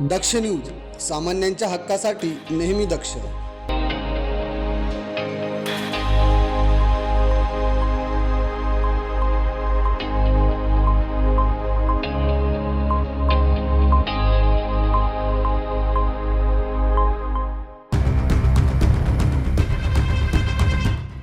दक्ष news सामान्यांच्या हक्कासाठी नेहमी दक्ष.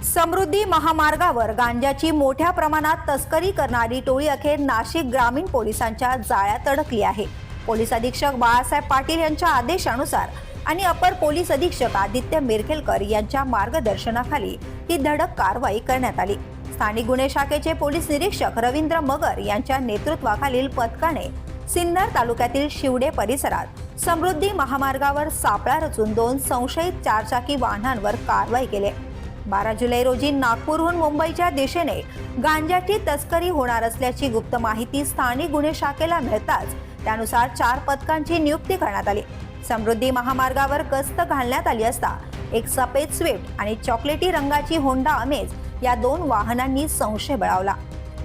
समृद्धी महामार्गावर गांजाची मोठ्या प्रमाणात तस्करी करणारी टोळी अखेर नाशिक ग्रामीण पोलिसांच्या जाळ्यात अडकली आहे. पोलीस अधीक्षक बाळासाहेब पाटील यांच्या आदेशानुसार आणि अपर पोलीस अधीक्षक आदित्य मिरखेलकर यांच्या मार्गदर्शनाखाली ही धडक कारवाई करण्यात आली. स्थानिक गुन्हे शाखेचे पोलीस निरीक्षक रवींद्र मगर यांच्या नेतृत्वाखालील पथकाने सिन्नर तालुक्यातील शिवडे परिसरात समृद्धी महामार्गावर सापळा रचून दोन संशयित चारचाकी वाहनांवर कारवाई केली. बारा जुलै रोजी नागपूरहून मुंबईच्या दिशेने गांजाची तस्करी होणार असल्याची गुप्त माहिती स्थानिक गुन्हे शाखेला मिळताच त्यानुसार चार पथकांची नियुक्ती करण्यात आली. समृद्धी महामार्गावर गस्त घालण्यात आली असता एक सफेद स्विफ्ट आणि चॉकलेटी रंगाची होंडा अमेज या दोन वाहनांनी संशय बळावला.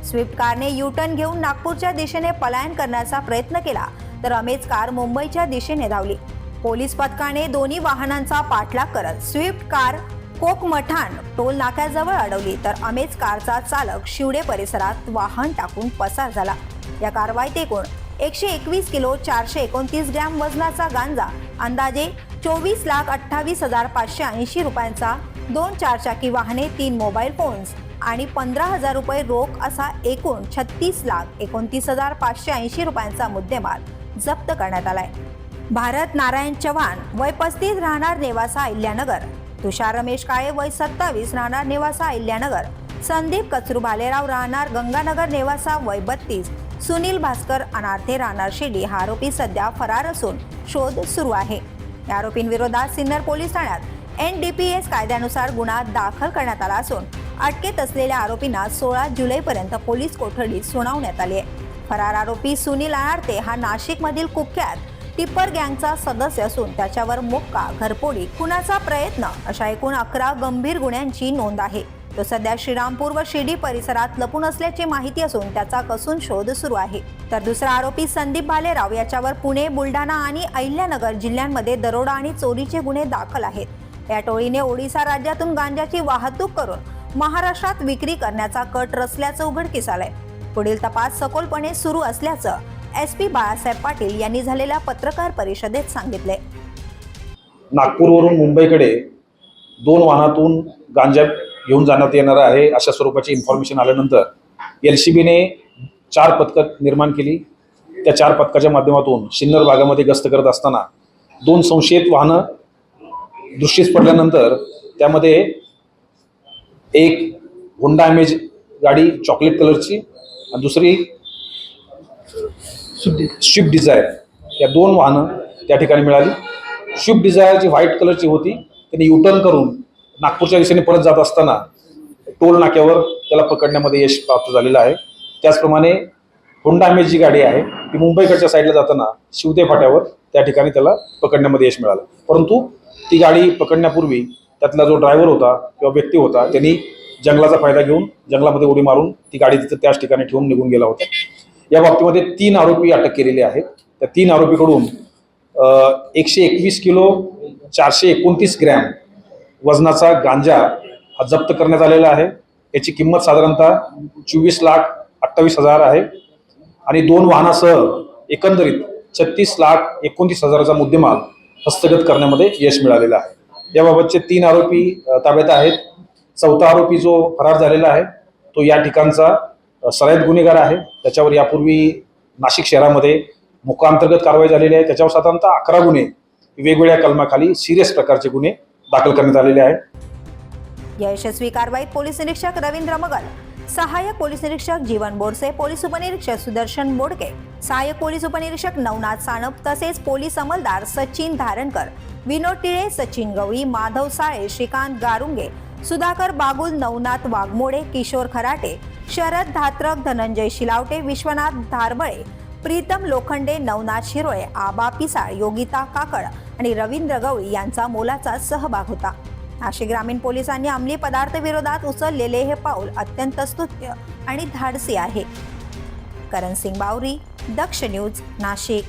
स्विफ्ट कारने यू टर्न घेऊन नागपूरच्या दिशेने पलायन करण्याचा प्रयत्न केला तर अमेज कार मुंबईच्या दिशेने धावली. पोलीस पथकाने दोन्ही वाहनांचा पाठलाग करत स्विफ्ट कार कोकमठाण टोल नाक्याजवळ अडवली तर अमेज कारचा चालक शिवडे परिसरात वाहन टाकून पसार झाला. या कारवाईत एकूण एकशे एकवीस किलो चारशे एकोणतीस ग्रॅम वजनाचा गांजा. अंदाजे चोवीस लाख अठ्ठावीस हजार पाचशे ऐंशी रुपयांचा दोन चारचाकी वाहने तीन मोबाईल फोन्स आणि पंधरा हजार रुपये रोख असा एकूण छत्तीस लाख एकोणतीस हजार पाचशे ऐंशी रुपयांचा मुद्देमाल जप्त करण्यात आलाय. भारत नारायण चव्हाण वय पस्तीस राहणार नेवासा अहिल्यानगर. तुषार रमेश काळे वय सत्तावीस राहणार नेवासा अहिल्यानगर. संदीप कचरू भालेराव राहणार गंगानगर नेवासा वय बत्तीस. सुनील भास्कर अनार्थे राहणार शेडी हा आरोपी सध्या फरार असून शोध सुरू आहे. या आरोपींविरोधात सिन्नर पोलीस ठाण्यात एन डी पी एस कायद्यानुसार गुन्हा दाखल करण्यात आला असून अटकेत असलेल्या आरोपींना सोळा जुलैपर्यंत पोलीस कोठडीत सुनावण्यात आली आहे. फरार आरोपी सुनील अनार्थे हा नाशिकमधील कुख्यात टिप्पर गँगचा सदस्य असून त्याच्यावर मुक्का घरपोडी खुनाचा प्रयत्न अशा एकूण अकरा गंभीर गुन्ह्यांची नोंद आहे. तो सध्या श्रीरामपूर व शिर्डी परिसरात लपून असल्याची माहिती असून त्याचा कसून शोध सुरू आहे. तर दुसरा आरोपी संदीप भालेराव याच्यावर पुणे बुलढाणा आणि अहिल्यानगर जिल्ह्यांमध्ये दरोडा आणि चोरीचे गुन्हे दाखल आहेत. या टोळीने ओडिसा राज्यातून गांजाची वाहतूक करून महाराष्ट्रात विक्री करण्याचा कट रचल्याचं उघडकीस आलंय. पुढील तपास सखोलपणे सुरू असल्याचं एस पी बाळासाहेब पाटील यांनी झालेल्या पत्रकार परिषदेत सांगितले नागपूरवरून मुंबईकडे दोन वाहनातून गांजा घेऊन जाण्यात येणार आहे अशा स्वरूपाची इन्फॉर्मेशन आल्यानंतर एल सी बीने चार पथकं निर्माण केली. त्या चार पथकाच्या माध्यमातून सिन्नर भागामध्ये गस्त करत असताना दोन संशयित वाहनं दृष्टीस पडल्यानंतर त्यामध्ये एक होंडा इमेज गाडी चॉकलेट कलरची आणि दुसरी स्विफ्ट डिझायर या दोन वाहनं त्या ठिकाणी मिळाली. स्विफ्ट डिझायरची व्हाईट कलरची होती त्यांनी युटर्न करून नागपूरच्या दिशेने परत जात असताना टोल नाक्यावर त्याला पकडण्यामध्ये यश प्राप्त झालेलं आहे. त्याचप्रमाणे होंडा इमेज जी गाडी आहे ती मुंबईकडच्या साईडला जाताना शिवते फाट्यावर त्या ठिकाणी त्याला पकडण्यामध्ये यश मिळालं. परंतु ती गाडी पकडण्यापूर्वी त्यातला जो ड्रायव्हर होता किंवा व्यक्ती होता त्यांनी जंगलाचा फायदा घेऊन जंगलामध्ये उडी मारून ती गाडी तिथं त्याच ठिकाणी ठेवून निघून गेला होता. या बाबतीमध्ये तीन आरोपी अटक केलेले आहेत. त्या तीन आरोपीकडून एकशे एकवीस किलो चारशे एकोणतीस ग्रॅम वजनाचा गांजा हा जप्त करण्यात आलेला आहे. याची किंमत साधारणतः चोवीस लाख अठ्ठावीस हजार आहे. आणि दोन वाहनासह एकंदरीत छत्तीस लाख एकोणतीस हजाराचा मुद्देमाल हस्तगत करण्यामध्ये यश मिळालेलं आहे. याबाबतचे तीन आरोपी ताब्यात आहेत. चौथा आरोपी जो फरार झालेला आहे तो या ठिकाणचा अ, सराईत गुन्हेगार आहे. त्याच्यावर यापूर्वी नाशिक शहरामध्ये मुकांतर्गत कारवाई झालेली आहे. त्याच्यावर साधारणतः अकरा गुन्हे वेगवेगळ्या कलमाखाली सिरियस प्रकारचे गुन्हे दाखल करण्यात आलेले आहे. या यशस्वी कारवाईत पोलीस निरीक्षक रवींद्र मगल सहाय्यक पोलीस निरीक्षक जीवन बोरसे पोलीस उपनिरीक्षक सुदर्शन बोडके सहाय्यक पोलीस उपनिरीक्षक नवनाथ सानप तसेच पोलीस अंमलदार सचिन धारणकर विनोद टिळे सचिन गवळी माधव साळे श्रीकांत गारुंगे सुधाकर बागुल नवनाथ वाघमोडे किशोर खराटे शरद धात्रक धनंजय शिलावटे विश्वनाथ धारबळे प्रीतम लोखंडे नवनाथ शिरोळे आबा पिसाळ योगिता काकड आणि रवींद्र गवळी यांचा मोलाचा सहभाग होता. नाशिक ग्रामीण पोलिसांनी अंमली पदार्थ विरोधात उचललेले हे पाऊल अत्यंत स्तुत्य आणि धाडसी आहे. करण सिंग बावरी दक्ष न्यूज नाशिक.